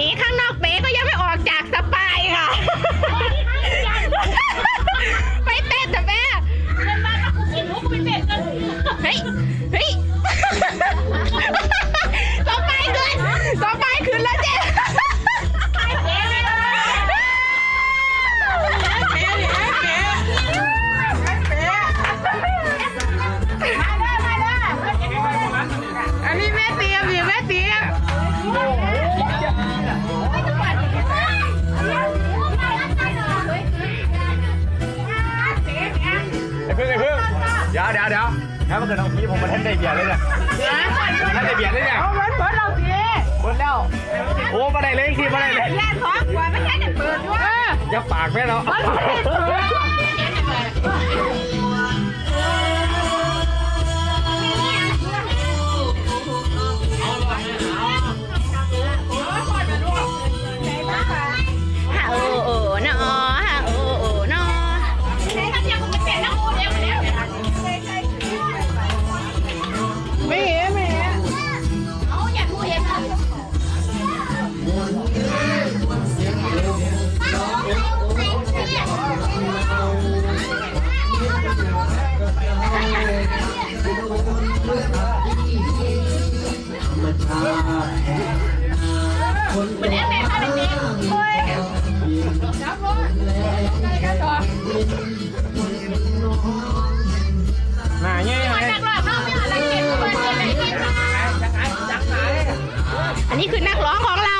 นี้ เดี๋ยวเดี๋ยวแล้วมันเกิดเอาพีผมมาท่านได้เบียดเลยเนี่ยท่านได้เบียดเลยเนี่ยเอาเงินเราพีเปิดแล้วโอ้มาได้เลยสิมาได้เลยแย่ท้องกว่าไม่ใช่เด็กเปิดด้วยจะปากแม่เนาะ มันแอบแม่ข้าเด็กเฮ้ยน้ำร้อนอะกันต่อหาเนี่ยนักร้องน้อไม่หันหลังเก็บตัวเก็บไหนกินอันนี้คือนักร้องของเรา